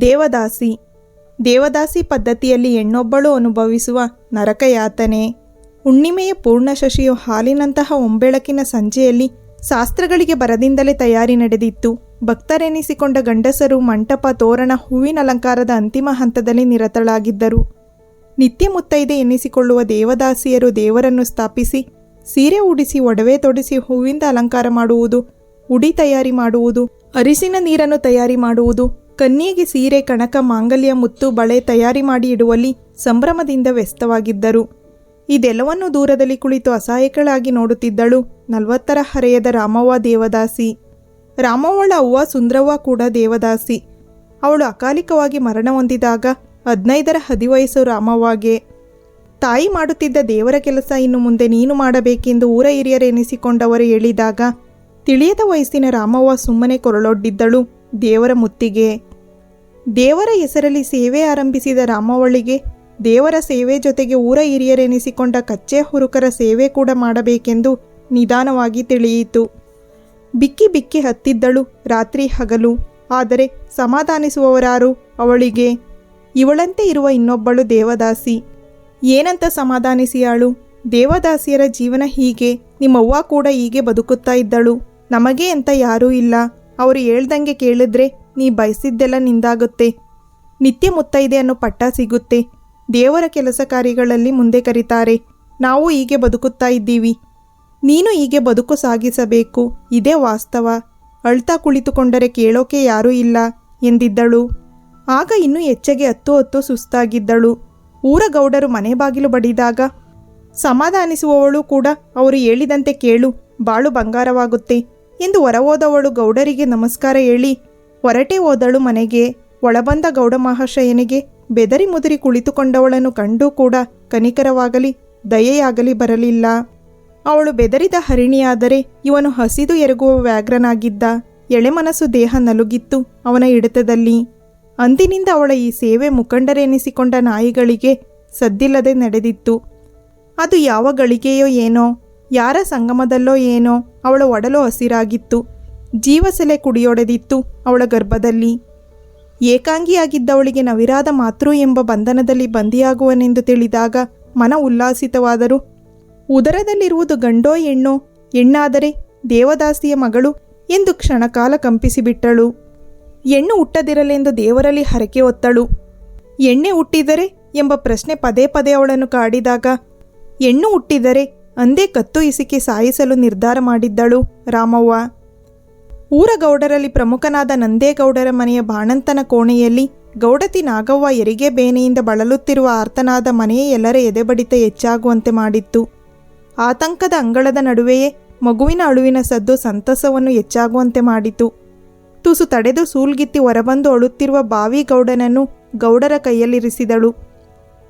ದೇವದಾಸಿ. ದೇವದಾಸಿ ಪದ್ಧತಿಯಲ್ಲಿ ಹೆಣ್ಣೊಬ್ಬಳು ಅನುಭವಿಸುವ ನರಕಯಾತನೆ. ಹುಣ್ಣಿಮೆಯ ಪೂರ್ಣಶಶಿಯು ಹಾಲಿನಂತಹ ಒಂಬೆಳಕಿನ ಸಂಜೆಯಲ್ಲಿ ಶಾಸ್ತ್ರಗಳಿಗೆ ಬರದಿಂದಲೇ ತಯಾರಿ ನಡೆದಿತ್ತು. ಭಕ್ತರೆನಿಸಿಕೊಂಡ ಗಂಡಸರು ಮಂಟಪ ತೋರಣ ಹೂವಿನ ಅಲಂಕಾರದ ಅಂತಿಮ ಹಂತದಲ್ಲಿ ನಿರತಳಾಗಿದ್ದರು. ನಿತ್ಯ ಮುತ್ತೈದೆ ಎನ್ನಿಸಿಕೊಳ್ಳುವ ದೇವದಾಸಿಯರು ದೇವರನ್ನು ಸ್ಥಾಪಿಸಿ, ಸೀರೆ ಉಡಿಸಿ, ಒಡವೆ ತೊಡಿಸಿ ಹೂವಿಂದ ಅಲಂಕಾರ ಮಾಡುವುದು, ಉಡಿ ತಯಾರಿ ಮಾಡುವುದು, ಅರಿಸಿನ ನೀರನ್ನು ತಯಾರಿ ಮಾಡುವುದು ಕನ್ಯೆಗೆ ಸೀರೆ, ಕಣಕ, ಮಾಂಗಲ್ಯ, ಮುತ್ತು, ಬಳೆ ತಯಾರಿ ಮಾಡಿ ಇಡುವಲ್ಲಿ ಸಂಭ್ರಮದಿಂದ ವ್ಯಸ್ತವಾಗಿದ್ದರು. ಇದೆಲ್ಲವನ್ನು ದೂರದಲ್ಲಿ ಕುಳಿತು ಅಸಹಾಯಕಳಾಗಿ ನೋಡುತ್ತಿದ್ದಳು ನಲವತ್ತರ ಹರೆಯದ ರಾಮವ್ವ ದೇವದಾಸಿ. ರಾಮವ್ವಳ ಅವ್ವ ಸುಂದ್ರವ್ವ ಕೂಡ ದೇವದಾಸಿ. ಅವಳು ಅಕಾಲಿಕವಾಗಿ ಮರಣ ಹೊಂದಿದಾಗ ಹದಿನೈದರ ಹದಿವಯಸ್ಸು ರಾಮವ್ವಗೆ. ತಾಯಿ ಮಾಡುತ್ತಿದ್ದ ದೇವರ ಕೆಲಸ ಇನ್ನು ಮುಂದೆ ನೀನು ಮಾಡಬೇಕೆಂದು ಊರ ಹಿರಿಯರೆನಿಸಿಕೊಂಡವರು ಹೇಳಿದಾಗ ತಿಳಿಯದ ವಯಸ್ಸಿನ ರಾಮವ್ವ ಸುಮ್ಮನೆ ಕೊರಳೊಡ್ಡಿದ್ದಳು ದೇವರ ಮುತ್ತಿಗೆ. ದೇವರ ಹೆಸರಲ್ಲಿ ಸೇವೆ ಆರಂಭಿಸಿದ ರಾಮವಳ್ಳಿಗೆ ದೇವರ ಸೇವೆ ಜೊತೆಗೆ ಊರ ಹಿರಿಯರೆನಿಸಿಕೊಂಡ ಕಚ್ಚೆ ಹುರುಕರ ಸೇವೆ ಕೂಡ ಮಾಡಬೇಕೆಂದು ನಿಧಾನವಾಗಿ ತಿಳಿಯಿತು. ಬಿಕ್ಕಿ ಬಿಕ್ಕಿ ಹತ್ತಿದ್ದಳು, ರಾತ್ರಿ ಹಗಲು. ಆದರೆ ಸಮಾಧಾನಿಸುವವರಾರು ಅವಳಿಗೆ, ಇವಳಂತೆ ಇರುವ ಇನ್ನೊಬ್ಬಳು ದೇವದಾಸಿ. ಏನಂತ ಸಮಾಧಾನಿಸಿಯಾಳು ದೇವದಾಸಿಯರ ಜೀವನ ಹೀಗೆ ನಿಮ್ಮವ್ವ ಕೂಡ ಹೀಗೆ ಬದುಕುತ್ತಾ ಇದ್ದಳು. ನಮಗೆ ಅಂತ ಯಾರೂ ಇಲ್ಲ. ಅವರು ಹೇಳ್ದಂಗೆ ಕೇಳಿದ್ರೆ ನೀ ಬಯಸಿದ್ದೆಲ್ಲ ನಿಂದಾಗುತ್ತೆ. ನಿತ್ಯ ಮುತ್ತೈದೆ ಅನ್ನೋ ಪಟ್ಟ ಸಿಗುತ್ತೆ. ದೇವರ ಕೆಲಸ ಕಾರ್ಯಗಳಲ್ಲಿ ಮುಂದೆ ಕರೀತಾರೆ. ನಾವು ಹೀಗೆ ಬದುಕುತ್ತಾ ಇದ್ದೀವಿ. ನೀನು ಹೀಗೆ ಬದುಕು ಸಾಗಿಸಬೇಕು. ಇದೇ ವಾಸ್ತವ. ಅಳ್ತಾ ಕುಳಿತುಕೊಂಡರೆ ಕೇಳೋಕೆ ಯಾರೂ ಇಲ್ಲ ಎಂದಿದ್ದಳು. ಆಗ ಇನ್ನೂ ಹೆಚ್ಚಗೆ ಹತ್ತು ಹತ್ತು ಸುಸ್ತಾಗಿದ್ದಳು. ಊರ ಗೌಡರು ಮನೆ ಬಾಗಿಲು ಬಡಿದಾಗ ಸಮಾಧಾನಿಸುವವಳು ಕೂಡ ಅವರು ಹೇಳಿದಂತೆ ಕೇಳು, ಬಾಳು ಬಂಗಾರವಾಗುತ್ತೆ ಎಂದು ಹೊರಹೋದವಳು ಗೌಡರಿಗೆ ನಮಸ್ಕಾರ ಹೇಳಿ ಹೊರಟೇ ಹೋದಳು ಮನೆಗೆ. ಒಳಬಂದ ಗೌಡ ಮಹಾಶಯನಿಗೆ ಬೆದರಿ ಮುದುರಿ ಕುಳಿತುಕೊಂಡವಳನ್ನು ಕಂಡು ಕೂಡ ಕನಿಕರವಾಗಲಿ, ದಯೆಯಾಗಲಿ ಬರಲಿಲ್ಲ. ಅವಳು ಬೆದರಿದ ಹರಿಣಿಯಾದರೆ ಇವನು ಹಸಿದು ಎರಗುವ ವ್ಯಾಘ್ರನಾಗಿದ್ದ. ಎಳೆಮನಸ್ಸು ದೇಹ ನಲುಗಿತ್ತು ಅವನ ಹಿಡಿತದಲ್ಲಿ. ಅಂದಿನಿಂದ ಅವಳ ಈ ಸೇವೆ ಮುಖಂಡರೆನಿಸಿಕೊಂಡ ನಾಯಿಗಳಿಗೆ ಸದ್ದಿಲ್ಲದೆ ನಡೆದಿತ್ತು. ಅದು ಯಾವ ಗಳಿಗೆಯೋ ಏನೋ, ಯಾರ ಸಂಗಮದಲ್ಲೋ ಏನೋ ಅವಳ ಒಡಲು ಹಸಿರಾಗಿತ್ತು. ಜೀವಸೆಲೆ ಕುಡಿಯೊಡೆದಿತ್ತು ಅವಳ ಗರ್ಭದಲ್ಲಿ. ಏಕಾಂಗಿಯಾಗಿದ್ದವಳಿಗೆ ನವಿರಾದ ಮಾತೃ ಎಂಬ ಬಂಧನದಲ್ಲಿ ಬಂದಿಯಾಗುವನೆಂದು ತಿಳಿದಾಗ ಮನ ಉಲ್ಲಾಸಿತವಾದರು. ಉದರದಲ್ಲಿರುವುದು ಗಂಡೋ ಹೆಣ್ಣೋ, ಹೆಣ್ಣಾದರೆ ದೇವದಾಸಿಯ ಮಗಳು ಎಂದು ಕ್ಷಣಕಾಲ ಕಂಪಿಸಿಬಿಟ್ಟಳು. ಹೆಣ್ಣು ಹುಟ್ಟದಿರಲೆಂದು ದೇವರಲ್ಲಿ ಹರಕೆ ಹೊತ್ತಳು. ಎಣ್ಣೆ ಹುಟ್ಟಿದರೆ ಎಂಬ ಪ್ರಶ್ನೆ ಪದೇ ಪದೇ ಅವಳನ್ನು ಕಾಡಿದಾಗ ಹೆಣ್ಣು ಹುಟ್ಟಿದರೆ ಅಂದೇ ಕತ್ತು ಇಸಿಕೆ ಸಾಯಿಸಲು ನಿರ್ಧಾರ ಮಾಡಿದ್ದಳು ರಾಮವ್ವ. ಊರ ಗೌಡರಲ್ಲಿ ಪ್ರಮುಖನಾದ ನಂದೇಗೌಡರ ಮನೆಯ ಬಾಣಂತನ ಕೋಣೆಯಲ್ಲಿ ಗೌಡತಿ ನಾಗವ್ವ ಎರಿಗೆ ಬೇನೆಯಿಂದ ಬಳಲುತ್ತಿರುವ ಆರ್ತನಾದ ಮನೆಯ ಎಲ್ಲರ ಎದೆಬಡಿತ ಹೆಚ್ಚಾಗುವಂತೆ ಮಾಡಿತ್ತು. ಆತಂಕದ ಅಂಗಳದ ನಡುವೆಯೇ ಮಗುವಿನ ಅಳುವಿನ ಸದ್ದು ಸಂತಸವನ್ನು ಹೆಚ್ಚಾಗುವಂತೆ ಮಾಡಿತು. ತುಸು ತಡೆದು ಸೂಲ್ಗಿತ್ತಿ ಹೊರಬಂದು ಅಳುತ್ತಿರುವ ಬಾವಿ ಗೌಡನನ್ನು ಗೌಡರ ಕೈಯಲ್ಲಿರಿಸಿದಳು.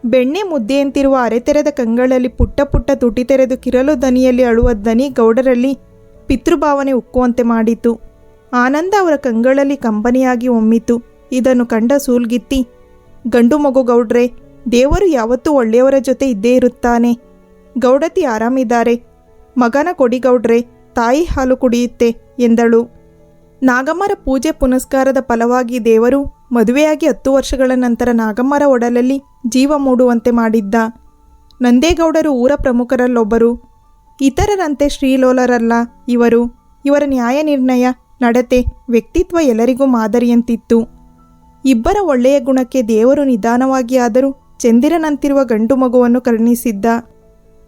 ಬೆಣ್ಣೆ ಮುದ್ದೆಯಂತಿರುವ ಅರೆತೆರೆದ ಕಂಗಳಲ್ಲಿ ಪುಟ್ಟ ಪುಟ್ಟ ತುಟಿ ತೆರೆದು ಕಿರಲು ದನಿಯಲ್ಲಿ ಅಳುವ ದನಿ ಗೌಡರಲ್ಲಿ ಪಿತೃಭಾವನೆ ಉಕ್ಕುವಂತೆ ಮಾಡಿತು. ಆನಂದ ಅವರ ಕಂಗಳಲ್ಲಿ ಕಂಬನಿಯಾಗಿ ಒಮ್ಮಿತು. ಇದನ್ನು ಕಂಡ ಸೂಲ್ಗಿತ್ತಿ, ಗಂಡು ಮಗು ಗೌಡ್ರೆ, ದೇವರು ಯಾವತ್ತೂ ಒಳ್ಳೆಯವರ ಜೊತೆ ಇದ್ದೇ ಇರುತ್ತಾನೆ. ಗೌಡತಿ ಆರಾಮಿದ್ದಾರೆ. ಮಗನ ಕೊಡಿ ಗೌಡ್ರೆ, ತಾಯಿ ಹಾಲು ಕುಡಿಯುತ್ತೆ, ಎಂದಳು. ನಾಗಮ್ಮರ ಪೂಜೆ ಪುನಸ್ಕಾರದ ಫಲವಾಗಿ ದೇವರು ಮದುವೆಯಾಗಿ ಹತ್ತು ವರ್ಷಗಳ ನಂತರ ನಾಗಮ್ಮರ ಒಡಲಲ್ಲಿ ಜೀವ ಮೂಡುವಂತೆ ಮಾಡಿದ್ದ. ನಂದೇಗೌಡರು ಊರ ಪ್ರಮುಖರಲ್ಲೊಬ್ಬರು. ಇತರರಂತೆ ಶ್ರೀಲೋಲರಲ್ಲ ಇವರು. ಇವರ ನ್ಯಾಯ ನಿರ್ಣಯ ನಡತೆ ವ್ಯಕ್ತಿತ್ವ ಎಲ್ಲರಿಗೂ ಮಾದರಿಯಂತಿತ್ತು. ಇಬ್ಬರ ಒಳ್ಳೆಯ ಗುಣಕ್ಕೆ ದೇವರು ನಿಧಾನವಾಗಿ ಆದರೂ ಚಂದಿರನಂತಿರುವ ಗಂಡು ಮಗುವನ್ನು ಕರುಣಿಸಿದ್ದ.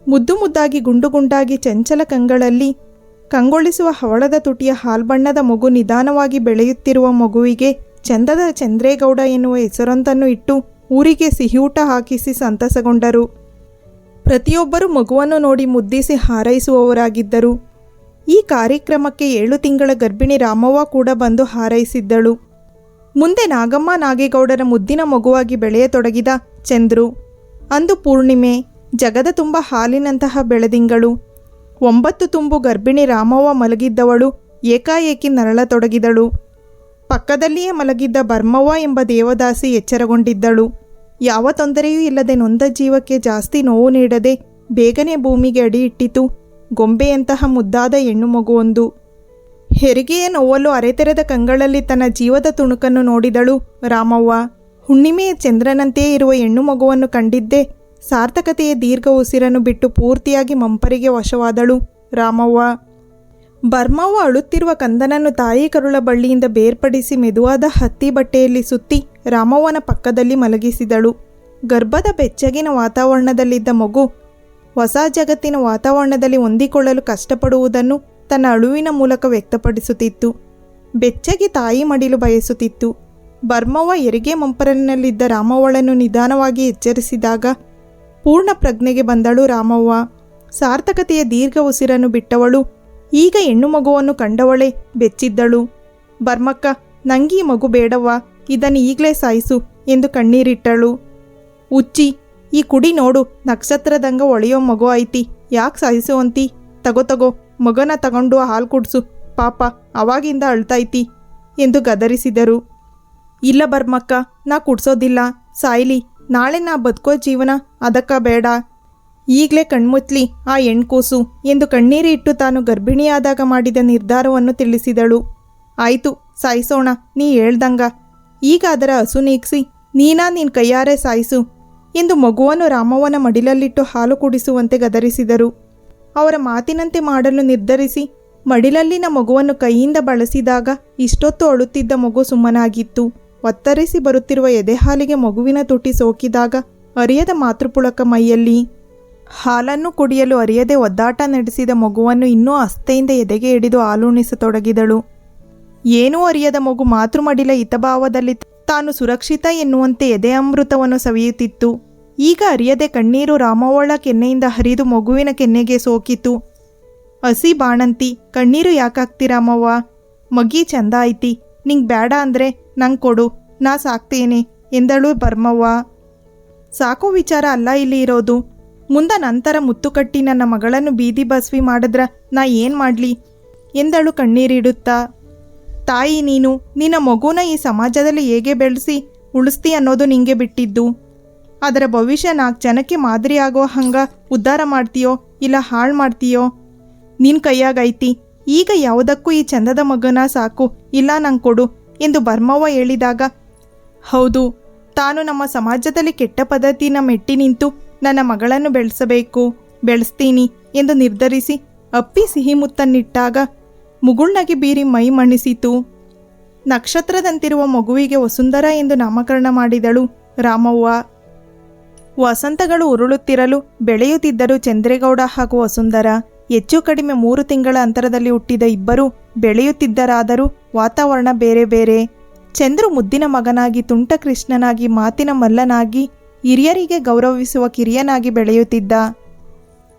ಮುದ್ದು ಮುದ್ದಾಗಿ ಗುಂಡುಗುಂಡಾಗಿ ಚಂಚಲ ಕಂಗಳಲ್ಲಿ ಕಂಗೊಳಿಸುವ ಹವಳದ ತುಟಿಯ ಹಾಲ್ಬಣ್ಣದ ಮಗು ನಿಧಾನವಾಗಿ ಬೆಳೆಯುತ್ತಿರುವ ಮಗುವಿಗೆ ಚಂದದ ಚಂದ್ರೇಗೌಡ ಎನ್ನುವ ಹೆಸರೊಂದನ್ನು ಇಟ್ಟು ಊರಿಗೆ ಸಿಹಿಯೂಟ ಹಾಕಿಸಿ ಸಂತಸಗೊಂಡರು. ಪ್ರತಿಯೊಬ್ಬರೂ ಮಗುವನ್ನು ನೋಡಿ ಮುದ್ದಿಸಿ ಹಾರೈಸುವವರಾಗಿದ್ದರು. ಈ ಕಾರ್ಯಕ್ರಮಕ್ಕೆ ಏಳು ತಿಂಗಳ ಗರ್ಭಿಣಿ ರಾಮವ್ವ ಕೂಡ ಬಂದು ಹಾರೈಸಿದ್ದಳು. ಮುಂದೆ ನಾಗಮ್ಮ ನಾಗೇಗೌಡರ ಮುದ್ದಿನ ಮಗುವಾಗಿ ಬೆಳೆಯತೊಡಗಿದ ಚಂದ್ರು. ಅಂದು ಪೂರ್ಣಿಮೆ, ಜಗದ ತುಂಬ ಹಾಲಿನಂತಹ ಬೆಳೆದಿಂಗಳು. ಒಂಬತ್ತು ತುಂಬು ಗರ್ಭಿಣಿ ರಾಮವ್ವ ಮಲಗಿದ್ದವಳು ಏಕಾಏಕಿ ನರಳತೊಡಗಿದಳು. ಪಕ್ಕದಲ್ಲಿಯೇ ಮಲಗಿದ್ದ ಬರ್ಮವ್ವ ಎಂಬ ದೇವದಾಸಿ ಎಚ್ಚರಗೊಂಡಿದ್ದಳು. ಯಾವ ತೊಂದರೆಯೂ ಇಲ್ಲದೆ ನೊಂದ ಜೀವಕ್ಕೆ ಜಾಸ್ತಿ ನೋವು ನೀಡದೆ ಬೇಗನೆ ಭೂಮಿಗೆ ಅಡಿ ಇಟ್ಟಿತು. ಗೊಂಬೆಯಂತಹ ಮುದ್ದಾದ ಹೆಣ್ಣು ಮಗುವೊಂದು. ಹೆರಿಗೆಯ ನೋವಲು ಅರೆತೆರೆದ ಕಂಗಳಲ್ಲಿ ತನ್ನ ಜೀವದ ತುಣುಕನ್ನು ನೋಡಿದಳು ರಾಮವ್ವ. ಹುಣ್ಣಿಮೆಯ ಚಂದ್ರನಂತೆಯೇ ಇರುವ ಹೆಣ್ಣು ಮಗುವನ್ನು ಕಂಡಿದ್ದೇ. ಸಾರ್ಥಕತೆಯ ದೀರ್ಘ ಉಸಿರನ್ನು ಬಿಟ್ಟು ಪೂರ್ತಿಯಾಗಿ ಮಂಪರಿಗೆ ವಶವಾದಳು ರಾಮವ್ವ. ಬರ್ಮವ್ವ ಅಳುತ್ತಿರುವ ಕಂದನನ್ನು ತಾಯಿ ಕರುಳ ಬಳ್ಳಿಯಿಂದ ಬೇರ್ಪಡಿಸಿ ಮೆದುವಾದ ಹತ್ತಿ ಬಟ್ಟೆಯಲ್ಲಿ ಸುತ್ತಿ ರಾಮವ್ವನ ಪಕ್ಕದಲ್ಲಿ ಮಲಗಿಸಿದಳು. ಗರ್ಭದ ಬೆಚ್ಚಗಿನ ವಾತಾವರಣದಲ್ಲಿದ್ದ ಮಗು ಹೊಸ ಜಗತ್ತಿನ ವಾತಾವರಣದಲ್ಲಿ ಹೊಂದಿಕೊಳ್ಳಲು ಕಷ್ಟಪಡುವುದನ್ನು ತನ್ನ ಅಳುವಿನ ಮೂಲಕ ವ್ಯಕ್ತಪಡಿಸುತ್ತಿತ್ತು. ಬೆಚ್ಚಗೆ ತಾಯಿ ಮಡಿಲು ಬಯಸುತ್ತಿತ್ತು. ಬರ್ಮವ್ವ ಹೆರಿಗೆ ಮಂಪರನಲ್ಲಿದ್ದ ರಾಮವ್ವಳನ್ನು ನಿಧಾನವಾಗಿ ಎಚ್ಚರಿಸಿದಾಗ ಪೂರ್ಣ ಪ್ರಜ್ಞೆಗೆ ಬಂದಳು ರಾಮವ್ವ. ಸಾರ್ಥಕತೆಯ ದೀರ್ಘ ಉಸಿರನ್ನು ಬಿಟ್ಟವಳು. ಈಗ ಹೆಣ್ಣು ಮಗುವನ್ನು ಕಂಡವಳೆ ಬೆಚ್ಚಿದ್ದಳು. ಬರ್ಮಕ್ಕ, ನಂಗೀ ಮಗು ಬೇಡವ್ವ. ಇದನ್ನು ಈಗಲೇ ಸಾಯಿಸು ಎಂದು ಕಣ್ಣೀರಿಟ್ಟಳು. ಉಚ್ಚಿ ಈ ಕುಡಿ ನೋಡು, ನಕ್ಷತ್ರದಂಗ ಒಳೆಯೋ ಮಗು ಐತಿ. ಯಾಕೆ ಸಾಯಿಸುವಂತಿ? ತಗೋ ತಗೋ, ಮಗನ ತಗೊಂಡು ಹಾಲು ಕುಡ್ಸು. ಪಾಪ, ಅವಾಗಿಂದ ಅಳ್ತೈತಿ ಎಂದು ಗದರಿಸಿದರು. ಇಲ್ಲ ಬರ್ಮಕ್ಕ, ನಾ ಕುಡ್ಸೋದಿಲ್ಲ. ಸಾಯ್ಲಿ, ನಾಳೆ ನಾ ಬದುಕೋ ಜೀವನ ಅದಕ್ಕ ಬೇಡ. ಈಗಲೇ ಕಣ್ಮುತ್ಲಿ ಆ ಎಣ್ಕೂಸು ಎಂದು ಕಣ್ಣೀರಿಟ್ಟು ತಾನು ಗರ್ಭಿಣಿಯಾದಾಗ ಮಾಡಿದ ನಿರ್ಧಾರವನ್ನು ತಿಳಿಸಿದಳು. ಆಯ್ತು, ಸಾಯಿಸೋಣ, ನೀ ಹೇಳ್ದಂಗ. ಈಗ ಅದರ ಹಸು ನೀಗ್ಸಿ, ನೀನಾ ನಿನ್ನ ಕೈಯಾರೆ ಸಾಯಿಸು. ಎಂದು ಮಗುವನ್ನು ರಾಮವ್ವನ ಮಡಿಲಲ್ಲಿಟ್ಟು ಹಾಲು ಕುಡಿಸುವಂತೆ ಗದರಿಸಿದರು. ಅವರ ಮಾತಿನಂತೆ ಮಾಡಲು ನಿರ್ಧರಿಸಿ ಮಡಿಲಲ್ಲಿನ ಮಗುವನ್ನು ಕೈಯಿಂದ ಬಳಸಿದಾಗ ಇಷ್ಟೊತ್ತು ಅಳುತ್ತಿದ್ದ ಮಗು ಸುಮ್ಮನಾಗಿತ್ತು. ಒತ್ತರಿಸಿ ಬರುತ್ತಿರುವ ಎದೆಹಾಲಿಗೆ ಮಗುವಿನ ತುಟಿ ಸೋಕಿದಾಗ ಅರಿಯದ ಮಾತೃಪುಳಕ ಮೈಯಲ್ಲಿ, ಹಾಲನ್ನು ಕುಡಿಯಲು ಅರಿಯದೆ ಒದ್ದಾಟ ನಡೆಸಿದ ಮಗುವನ್ನು ಇನ್ನೂ ಅಸ್ತೆಯಿಂದ ಎದೆಗೆ ಹಿಡಿದು ಹಾಲುಣಿಸತೊಡಗಿದಳು. ಏನೂ ಅರಿಯದ ಮಗು ಮಾತೃಮಡಿಲ ಹಿತಭಾವದಲ್ಲಿ ತಾನು ಸುರಕ್ಷಿತ ಎನ್ನುವಂತೆ ಎದೆ ಅಮೃತವನ್ನು ಸವಿಯುತ್ತಿತ್ತು. ಈಗ ಅರಿಯದೆ ಕಣ್ಣೀರು ರಾಮವ್ವಳ ಕೆನ್ನೆಯಿಂದ ಹರಿದು ಮಗುವಿನ ಕೆನ್ನೆಗೆ ಸೋಕಿತು. ಹಸಿ ಬಾಣಂತಿ, ಕಣ್ಣೀರು ಯಾಕಾಗ್ತಿರಾಮವ್ವ ಮಗಿ ಚಂದ ಐತಿ. ನಿಂಗೆ ಬೇಡ ಅಂದ್ರೆ ನಂಗೆ ಕೊಡು. ನಾ ಸಾಕ್ತೇನೆ ಎಂದಳು ಬರ್ಮವ್ವ. ಸಾಕೋ ವಿಚಾರ ಅಲ್ಲ ಇಲ್ಲಿ ಇರೋದು. ಮುಂದ ನಂತರ ಮುತ್ತುಕಟ್ಟಿ ನನ್ನ ಮಗಳನ್ನು ಬೀದಿ ಬಸ್ವಿ ಮಾಡಿದ್ರ ನಾ ಏನು ಮಾಡಲಿ? ಎಂದಳು ಕಣ್ಣೀರಿಡುತ್ತಾ. ತಾಯಿ ನೀನು ನಿನ್ನ ಮಗುನ ಈ ಸಮಾಜದಲ್ಲಿ ಹೇಗೆ ಬೆಳೆಸಿ ಉಳಿಸ್ತಿ ಅನ್ನೋದು ನಿಂಗೆ ಬಿಟ್ಟಿದ್ದು. ಅದರ ಭವಿಷ್ಯ ನಾಲ್ಕು ಜನಕ್ಕೆ ಮಾದರಿ ಆಗೋ ಹಂಗ ಉದ್ಧಾರ ಮಾಡ್ತೀಯೋ ಇಲ್ಲ ಹಾಳು ಮಾಡ್ತೀಯೋ? ನಿನ್ ಕೈಯಾಗೈತಿ. ಈಗ ಯಾವುದಕ್ಕೂ ಈ ಚಂದದ ಮಗನ ಸಾಕು, ಇಲ್ಲ ನಂಗೆ ಕೊಡು ಎಂದು ಬರ್ಮವ್ವ ಹೇಳಿದಾಗ, ಹೌದು, ತಾನು ನಮ್ಮ ಸಮಾಜದಲ್ಲಿ ಕೆಟ್ಟ ಪದ್ಧತಿನ ಮೆಟ್ಟಿ ನಿಂತು ನನ್ನ ಮಗಳನ್ನು ಬೆಳೆಸಬೇಕು, ಬೆಳೆಸ್ತೀನಿ ಎಂದು ನಿರ್ಧರಿಸಿ ಅಪ್ಪಿ ಸಿಹಿ ಮುತ್ತನ್ನಿಟ್ಟಾಗ ಮುಗುಳ್ನಗೆ ಬೀರಿ ಮೈ ಮಣಿಸಿತು. ನಕ್ಷತ್ರದಂತಿರುವ ಮಗುವಿಗೆ ವಸುಂಧರ ಎಂದು ನಾಮಕರಣ ಮಾಡಿದಳು ರಾಮವ್ವ. ವಸಂತಗಳು ಉರುಳುತ್ತಿರಲು ಬೆಳೆಯುತ್ತಿದ್ದರು ಚಂದ್ರೇಗೌಡ ಹಾಗೂ ವಸುಂಧರ ಹೆಚ್ಚು ಕಡಿಮೆ ಮೂರು ತಿಂಗಳ ಅಂತರದಲ್ಲಿ ಹುಟ್ಟಿದ ಇಬ್ಬರು ಬೆಳೆಯುತ್ತಿದ್ದರಾದರೂ ವಾತಾವರಣ ಬೇರೆ ಬೇರೆ. ಚಂದ್ರು ಮುದ್ದಿನ ಮಗನಾಗಿ, ತುಂಟ ಕೃಷ್ಣನಾಗಿ, ಮಾತಿನ ಮಲ್ಲನಾಗಿ, ಹಿರಿಯರಿಗೆ ಗೌರವಿಸುವ ಕಿರಿಯನಾಗಿ ಬೆಳೆಯುತ್ತಿದ್ದ.